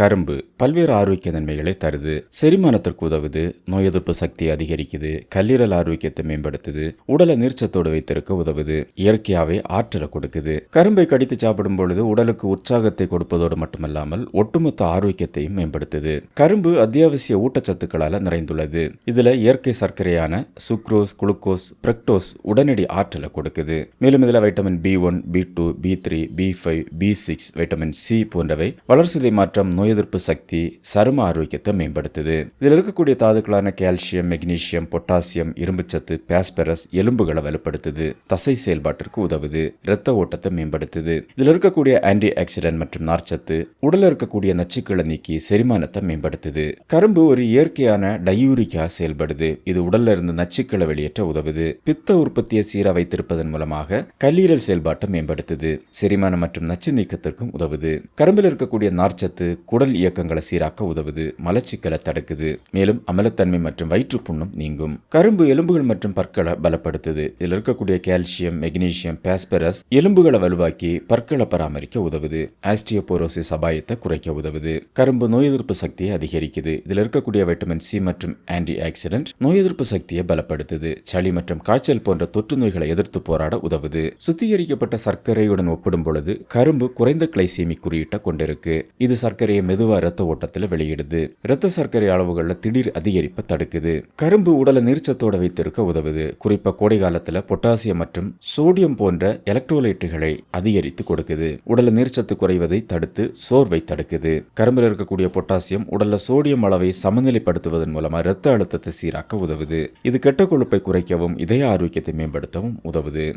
கரும்பு பல்வேறு ஆரோக்கிய நன்மைகளை தருது. செரிமானத்திற்கு உதவுது. நோய் எதிர்ப்பு சக்தியை அதிகரிக்குது. கல்லீரல் ஆரோக்கியத்தை மேம்படுத்துது. உடலை நீர்ச்சத்தோடு வைத்திருக்க உதவுது. இயற்கையாவே ஆற்றலை கொடுக்குது. கரும்பை கடித்து சாப்பிடும் பொழுது உடலுக்கு உற்சாகத்தை கொடுப்பதோடு மட்டுமல்லாமல் ஒட்டுமொத்த ஆரோக்கியத்தையும் மேம்படுத்துது. கரும்பு அத்தியாவசிய ஊட்டச்சத்துக்களால நிறைந்துள்ளது. இதுல இயற்கை சர்க்கரையான சுக்ரோஸ் குளுக்கோஸ் பிரக்டோஸ் உடனடி ஆற்றலை கொடுக்குது. மேலும் இதுல vitamin B one B two B three B five B six vitamin C போன்றவை வளர்சிதை மாற்றம் நோய் எதிர்ப்பு சக்தி சரும ஆரோக்கியத்தை மேம்படுத்துது. இதில் இருக்கக்கூடிய தாதுக்களான கால்சியம் மெக்னீசியம் பொட்டாசியம் இரும்புச்சத்து பாஸ்பரஸ் எலும்புகளை வலுப்படுத்துது. தசை செயல்பாட்டிற்கு உதவுது. இரத்த ஓட்டத்தை மேம்படுத்துது. இதில் இருக்கக்கூடிய ஆன்டி ஆக்சிடென்ட் மற்றும் நார்ச்சத்து உடல்ல இருக்கக்கூடிய நச்சுக்களை நீக்கி செரிமானத்தை மேம்படுத்துது. கரும்பு ஒரு இயற்கையான டயூரிக்கா செயல்படுது. இது உடல்ல இருந்து நச்சுக்களை வெளியேற்ற உதவுது. பித்த உற்பத்தியை சீரா வைத்திருப்பதன் மூலமாக கல்லீரல் செயல்பாட்டை மேம்படுத்துது. செரிமானம் மற்றும் நச்சு நீக்கத்திற்கும் உதவுது. கரும்பில் இருக்கக்கூடிய நார்ச்சத்து குடல் இயக்கங்களை சீராக்க உதவுது மலச்சிக்கலை தடுக்குது மேலும் அமலத்தன்மை மற்றும் வயிற்றுப்புண்ணும் நீங்கும். கரும்பு எலும்புகள் மற்றும் பற்களை பலப்படுத்துது. இதில் இருக்கக்கூடிய கால்சியம் மெக்னீசியம் பாஸ்பரஸ் எலும்புகளை வலுவாக்கி பற்களை பராமரிக்க உதவுது. ஆஸ்டியோபோரோசிஸ் அபாயத்தை குறைக்க உதவுது. கரும்பு நோய் எதிர்ப்பு சக்தியை அதிகரிக்குது. இதில் இருக்கக்கூடிய வைட்டமின் சி மற்றும் ஆன்டி ஆக்சிடென்ட் நோய் எதிர்ப்பு சக்தியை பலப்படுத்துது. சளி மற்றும் காய்ச்சல் போன்ற தொற்று நோய்களை எதிர்த்து போராட உதவுது. சுத்திகரிக்கப்பட்ட சர்க்கரையுடன் ஒப்பிடும் பொழுது கரும்பு குறைந்த கிளைசேமிக் குறியீட்டை கொண்டிருக்கு. இது சர்க்கரையை மெதுவா இரத்த ஓட்டத்தில் வெளியிடுது. இரத்த சர்க்கரை அளவுகளில் திடீர் அதிகரிப்பை தடுக்குது. கரும்பு உடலை நீர்ச்சத்தோட வைத்திருக்க உதவுது. குறிப்பா கோடை காலத்துல பொட்டாசியம் மற்றும் சோடியம் போன்ற எலக்ட்ரோலைட்டுகளை அதிகரித்து கொடுக்குது. உடல நீர்ச்சத்து குறைவதை தடுத்து சோர்வை தடுக்குது. கரும்பில் இருக்கக்கூடிய பொட்டாசியம் உடல்ல சோடியம் அளவை சமநிலைப்படுத்துவதன் மூலமா இரத்த அழுத்தத்தை சீராக்க உதவுது. இது கெட்ட கொழுப்பை குறைக்கவும் இதய ஆரோக்கியத்தை மேம்படுத்தவும் உதவுது.